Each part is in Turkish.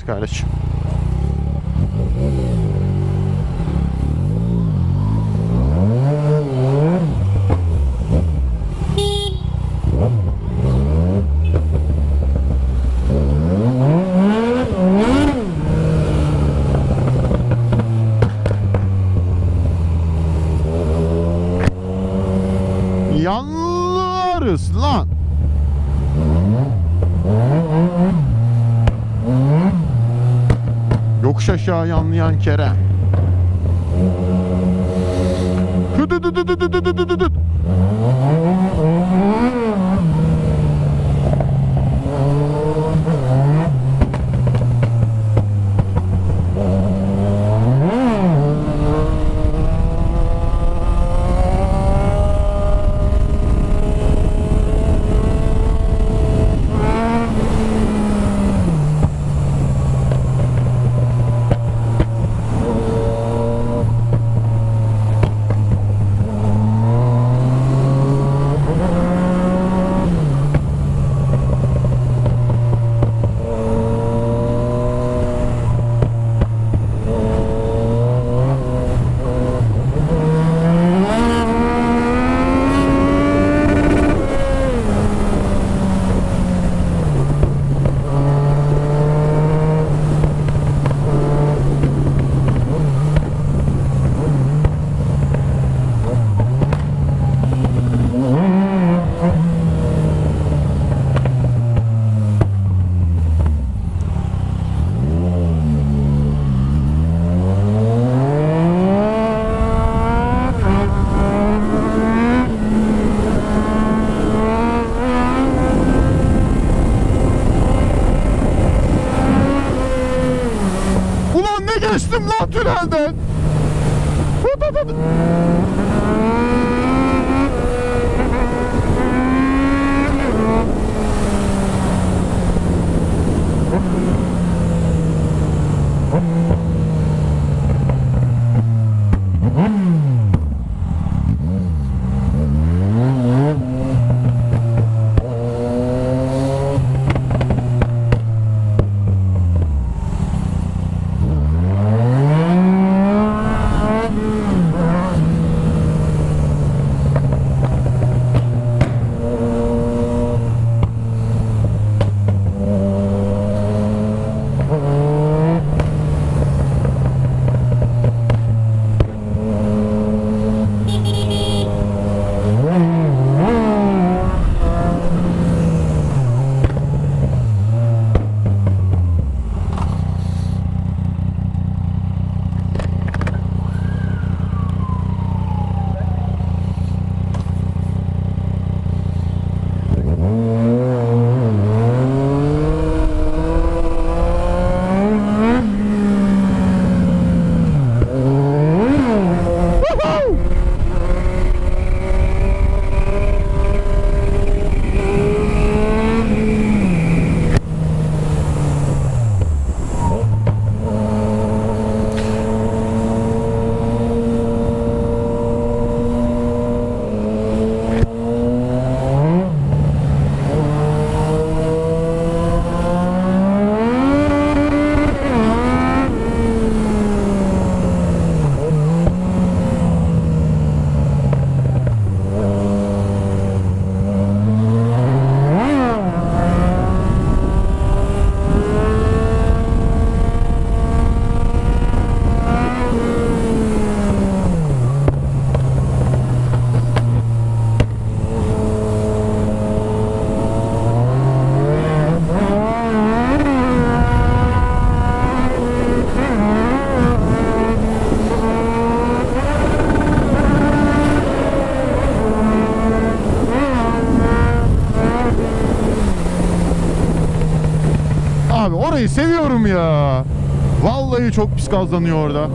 kardeşim. Aşağı yanlayan kere. Hıdıdıdıdıdıdıdıdıdıdıt. Abi orayı seviyorum ya. Vallahi çok pis gazlanıyor orada.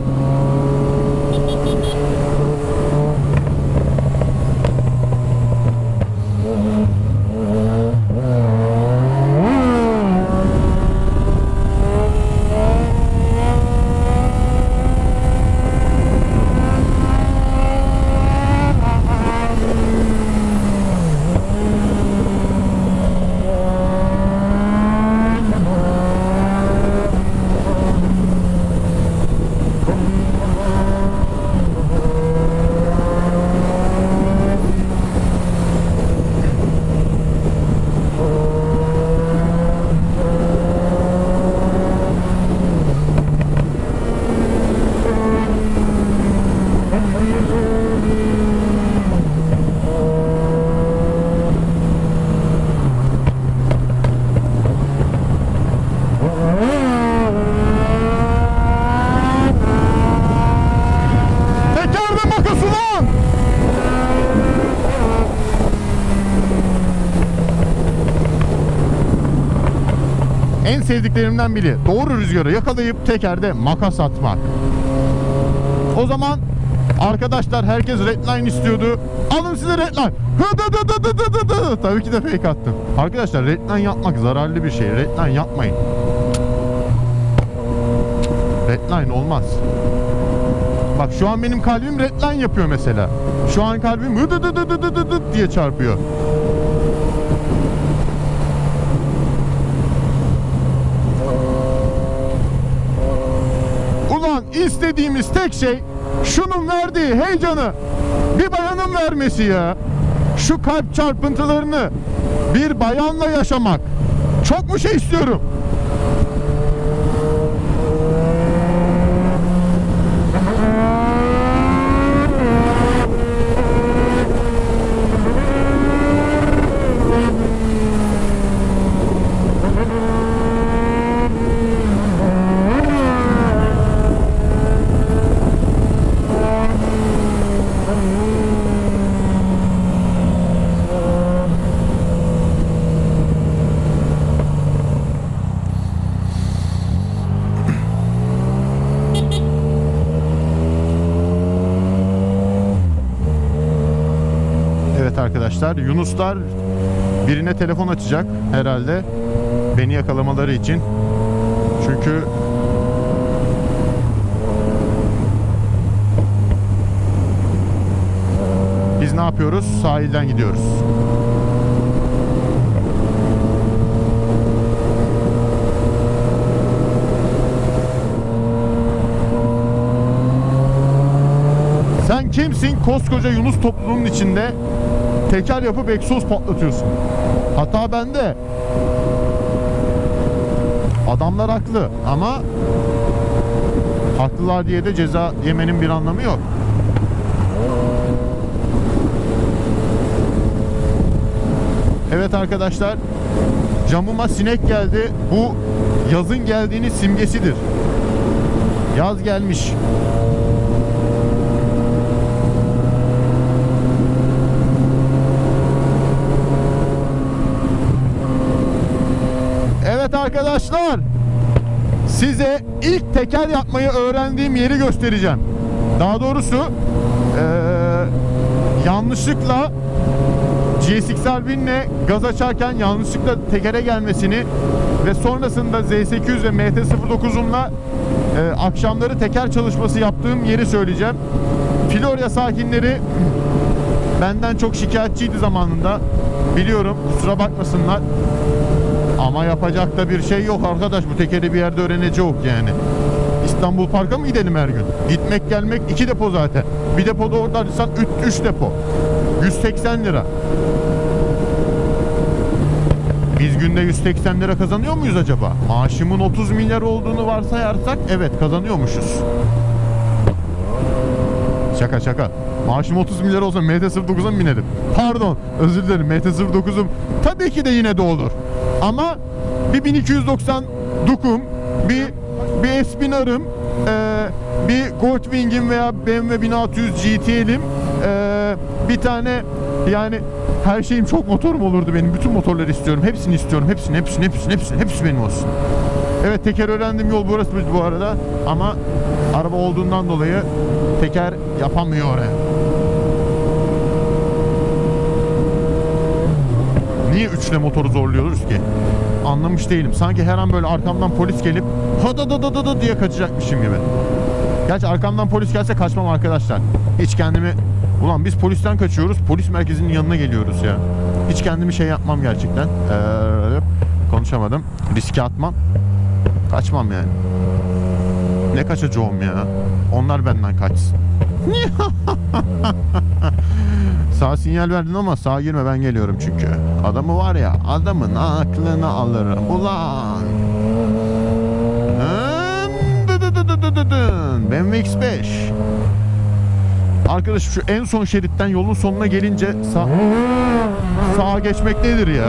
en sevdiklerimden biri. Doğru rüzgarı yakalayıp tekerde makas atmak. O zaman arkadaşlar herkes redline istiyordu. Alın size redline. Tabii ki de fake attım. Arkadaşlar redline yapmak zararlı bir şey. Redline yapmayın. Redline olmaz. Bak şu an benim kalbim redline yapıyor mesela. Şu an kalbim diye çarpıyor. İstediğimiz tek şey şunun verdiği heyecanı bir bayanın vermesi ya. Şu kalp çarpıntılarını bir bayanla yaşamak. Çok mu şey istiyorum? Evet arkadaşlar Yunuslar birine telefon açacak herhalde beni yakalamaları için. Çünkü biz ne yapıyoruz? Sahilden gidiyoruz. Sen kimsin koskoca Yunus toplumunun içinde teker yapıp egzoz patlatıyorsun. Hata bende. Adamlar haklı ama haklılar diye de ceza yemenin bir anlamı yok. Evet arkadaşlar camıma sinek geldi. Bu yazın geldiğini simgesidir. Yaz gelmiş. Evet arkadaşlar. Size ilk teker yapmayı öğrendiğim yeri göstereceğim. Daha doğrusu eee, yanlışlıkla GSX-R 1000'le gaz açarken yanlışlıkla tekere gelmesini ve sonrasında Z800 ve MT-09'umla e, akşamları teker çalışması yaptığım yeri söyleyeceğim. Florya sakinleri benden çok şikayetçiydi zamanında. Biliyorum kusura bakmasınlar. Ama yapacak da bir şey yok arkadaş. Bu tekeri bir yerde öğrenecek yani. İstanbul Park'a mı gidelim her gün? Gitmek gelmek iki depo zaten. Bir depoda oradaysan 3 depo. 180 lira. Biz günde 180 lira kazanıyor muyuz acaba? Maaşımın 30 milyar olduğunu varsayarsak evet kazanıyormuşuz. Şaka şaka. Maaşım 30 milyar olsa MT-09'a mı binerim? Pardon özür dilerim MT-09'um tabii ki de yine de. Ama bir 1290 Dukum, bir bir Espinar'ım, eee, bir Goldwing'im veya BMW 1600 GTL'im, eee, bir tane yani her şeyim çok motorum olurdu benim. Bütün motorları istiyorum. Hepsini istiyorum. Hepsini, hepsini, hepsini, hepsini. Hepsi benim olsun. Evet teker öğrendim yol burası bu arada ama araba olduğundan dolayı teker yapamıyor oraya. Niye üçle motoru zorluyoruz ki? Anlamış değilim. Sanki her an böyle arkamdan polis gelip hada da da da da diye kaçacakmışım gibi. Gerçi arkamdan polis gelse kaçmam arkadaşlar. Hiç kendimi ulan biz polisten kaçıyoruz. Polis merkezinin yanına geliyoruz ya. Hiç kendimi şey yapmam gerçekten. Ee, konuşamadım. Riske atmam. Kaçmam yani. Ne kaçacağım ya? Onlar benden kaçsın. Sağ sinyal verdin ama sağa girme ben geliyorum çünkü. Adamı var ya adamın aklını alırım ulan. BMW X5. Arkadaş şu en son şeritten yolun sonuna gelince sağ, sağa geçmek nedir ya?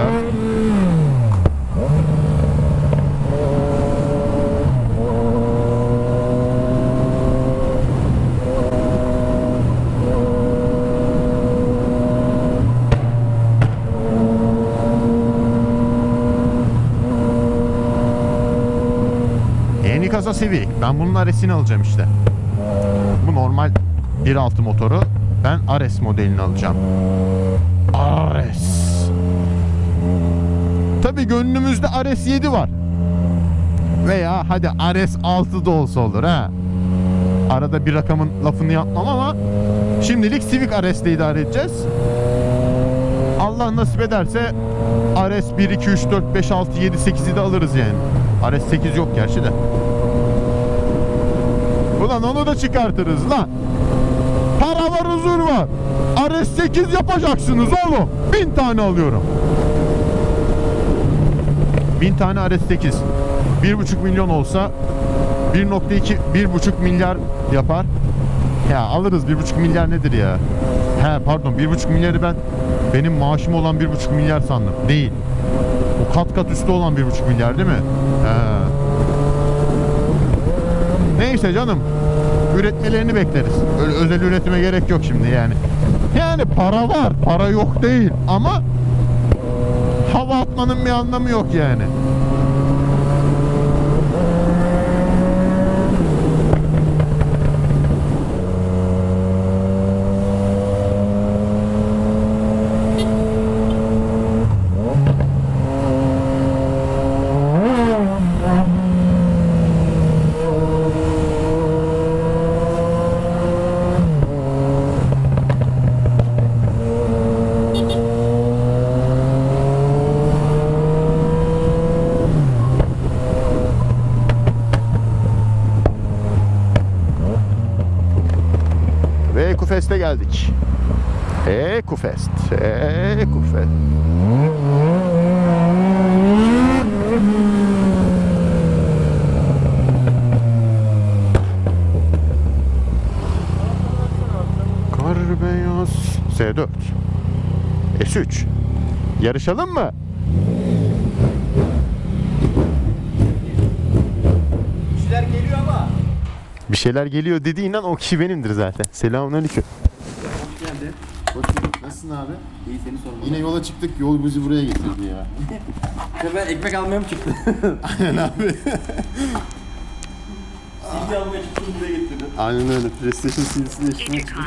Mikasa Civic. Ben bunun Ares'ini alacağım işte. Bu normal 1.6 motoru. Ben Ares modelini alacağım. Ares. Tabi gönlümüzde Ares 7 var. Veya hadi Ares 6 da olsa olur ha. Arada bir rakamın lafını yapmam ama şimdilik Civic Ares'le idare edeceğiz. Allah nasip ederse Ares 1, 2, 3, 4, 5, 6, 7, 8'i de alırız yani. Ares 8 yok gerçi de. Ulan onu da çıkartırız lan. Para var huzur var. Ares 8 yapacaksınız oğlum. Bin tane alıyorum. Bin tane Ares 8. 1,5 milyon olsa 1.2 1,5 milyar yapar. Ya alırız 1,5 milyar nedir ya? He pardon 1,5 milyarı ben benim maaşım olan 1,5 milyar sandım. Değil. O kat kat üstü olan 1,5 milyar değil mi? He. Neyse canım. Üretmelerini bekleriz. Öyle özel üretime gerek yok şimdi yani. Yani para var. Para yok değil. Ama hava atmanın bir anlamı yok yani. Ve Ekufest'e geldik. Ekufest. Ekufest. Kar beyaz. S4. S3. Yarışalım mı? kişiler geliyor ama. Bir şeyler geliyor dediğin an o kişi benimdir zaten. Selamünaleyküm. Hoş geldin. Hoş bulduk. Nasılsın abi? İyi seni sormalı. Yine yola çıktık. Yol bizi buraya getirdi ya. Ya ben ekmek almaya mı çıktım? Aynen abi. Silgi almaya çıktım buraya getirdim. Aynen öyle. PlayStation CD'si değiştirmek çıktık.